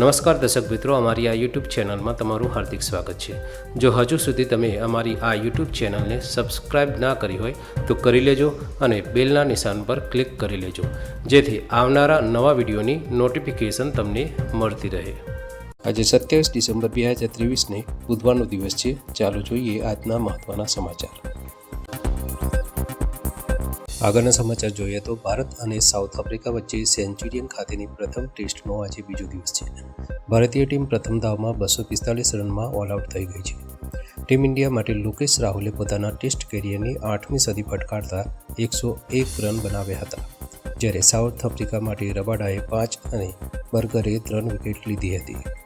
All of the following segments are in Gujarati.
નમસ્કાર દર્શક મિત્રો, અમારી આ યુટ્યુબ ચેનલમાં તમારું હાર્દિક સ્વાગત છે. જો હજુ સુધી તમે અમારી આ યુટ્યુબ ચેનલને સબસ્ક્રાઇબ ના કરી હોય, તો કરી લેજો અને બેલના નિશાન પર ક્લિક કરી લેજો. જેથી આવનારા નવા વિડીયોની નોટિફિકેશન તમને મળતી રહે. આજે સત્યાવીસ ડિસેમ્બર બે હજાર ત્રેવીસને બુધવારનો દિવસ છે. ચાલો જોઈએ આજના મહત્ત્વના સમાચાર. આગળના સમાચાર જોઈએ તો ભારત અને સાઉથ આફ્રિકા વચ્ચે સેન્ચુરિયન ખાતેની પ્રથમ ટેસ્ટનો આજે બીજો દિવસ છે. ભારતીય ટીમ પ્રથમ દાવમાં બસો પિસ્તાલીસ રનમાં ઓલ આઉટ થઈ ગઈ છે. ટીમ ઇન્ડિયા માટે લોકેશ રાહુલે પોતાના ટેસ્ટ કેરિયરની આઠમી સદી ફટકારતા એકસો એક રન બનાવ્યા હતા. જ્યારે સાઉથ આફ્રિકા માટે રબાડાએ પાંચ અને બર્ગરે ત્રણ વિકેટ લીધી હતી.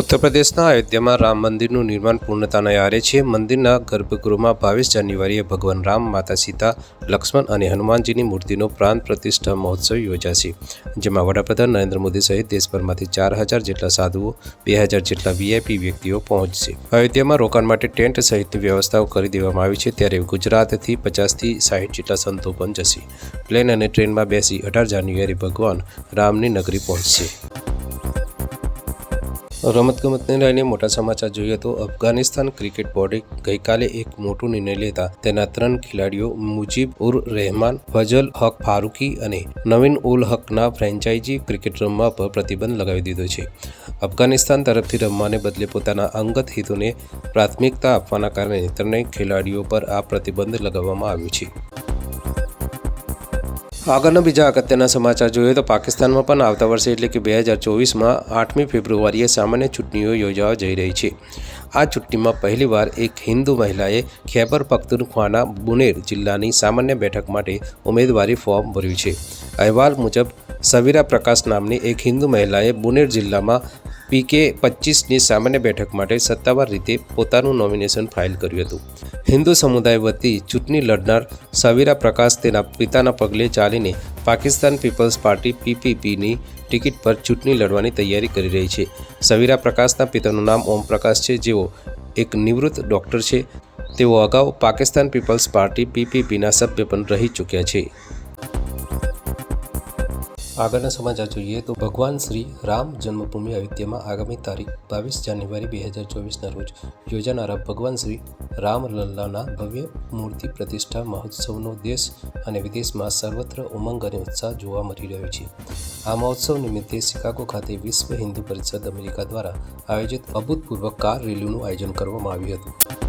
ઉત્તર પ્રદેશના અયોધ્યામાં રામ મંદિરનું નિર્માણ પૂર્ણતાના આરે છે. મંદિરના ગર્ભગૃહમાં બાવીસ જાન્યુઆરીએ ભગવાન રામ, માતા સીતા, લક્ષ્મણ અને હનુમાનજીની મૂર્તિનો પ્રાણ પ્રતિષ્ઠા મહોત્સવ યોજાશે. જેમાં વડાપ્રધાન નરેન્દ્ર મોદી સહિત દેશભરમાંથી ચાર હજાર જેટલા સાધુઓ, બે હજાર જેટલા વીઆઈપી વ્યક્તિઓ પહોંચશે. અયોધ્યામાં રોકાણ માટે ટેન્ટ સહિતની વ્યવસ્થાઓ કરી દેવામાં આવી છે. ત્યારે ગુજરાતથી પચાસથી સાહીઠ જેટલા સંતો પણ જશે. પ્લેન અને ટ્રેનમાં બેસી અઢાર જાન્યુઆરી ભગવાન રામની નગરી પહોંચશે. રમતગમતને લઈને મોટા સમાચાર જોઈએ તો અફઘાનિસ્તાન ક્રિકેટ બોર્ડે ગઈકાલે એક મોટો નિર્ણય લેતા તેના ત્રણ ખેલાડીઓ મુજીબ ઉર રહેમાન, ફજલ હક ફારૂકી અને નવીન ઉલ હકના ફ્રેન્ચાઇઝી ક્રિકેટ રમવા પર પ્રતિબંધ લગાવી દીધો છે. અફઘાનિસ્તાન તરફથી રમવાને બદલે પોતાના અંગત હિતોને પ્રાથમિકતા આપવાના કારણે ત્રણેય ખેલાડીઓ પર આ પ્રતિબંધ લગાવવામાં આવ્યો છે. આગળના બીજા અગત્યના સમાચાર જોઈએ તો પાકિસ્તાનમાં પણ આવતા વર્ષે એટલે કે બે હજાર ચોવીસમાં આઠમી ફેબ્રુઆરીએ સામાન્ય ચૂંટણીઓ યોજાવા જઈ રહી છે. આ ચૂંટણીમાં પહેલીવાર એક હિન્દુ મહિલાએ ખૈબર પખ્તુનખ્વાના બુનેર જિલ્લાની સામાન્ય બેઠક માટે ઉમેદવારી ફોર્મ ભર્યું છે. અહેવાલ મુજબ, સવીરા પ્રકાશ નામની એક હિન્દુ મહિલાએ બુનેર જિલ્લામાં પીકે પચીસની સામાન્ય બેઠક માટે સત્તાવાર રીતે પોતાનું નોમિનેશન ફાઇલ કર્યું હતું. હિન્દુ સમુદાય વતી ચૂંટણી લડનાર સવીરા પ્રકાશ તેના પિતાના પગલે ચાલીને પાકિસ્તાન પીપલ્સ પાર્ટી પીપીપીની ટિકિટ પર ચૂંટણી લડવાની તૈયારી કરી રહી છે. સવીરા પ્રકાશના પિતાનું નામ ઓમ પ્રકાશ છે, જેઓ એક નિવૃત્ત ડૉક્ટર છે. તેઓ અગાઉ પાકિસ્તાન પીપલ્સ પાર્ટી પીપીપીના સભ્ય પણ રહી ચૂક્યા છે. આગળના સમાચાર જોઈએ તો ભગવાન શ્રી રામ જન્મભૂમિ અયોધ્યામાં આગામી તારીખ બાવીસ જાન્યુઆરી બે હજાર ચોવીસના રોજ યોજાનારા ભગવાન શ્રી રામલલ્લાના ભવ્ય મૂર્તિ પ્રતિષ્ઠા મહોત્સવનો દેશ અને વિદેશમાં સર્વત્ર ઉમંગ અને ઉત્સાહ જોવા મળી રહ્યો છે. આ મહોત્સવ નિમિત્તે શિકાગો ખાતે વિશ્વ હિન્દુ પરિષદ અમેરિકા દ્વારા આયોજિત અભૂતપૂર્વ કાર રેલીનું આયોજન કરવામાં આવ્યું હતું.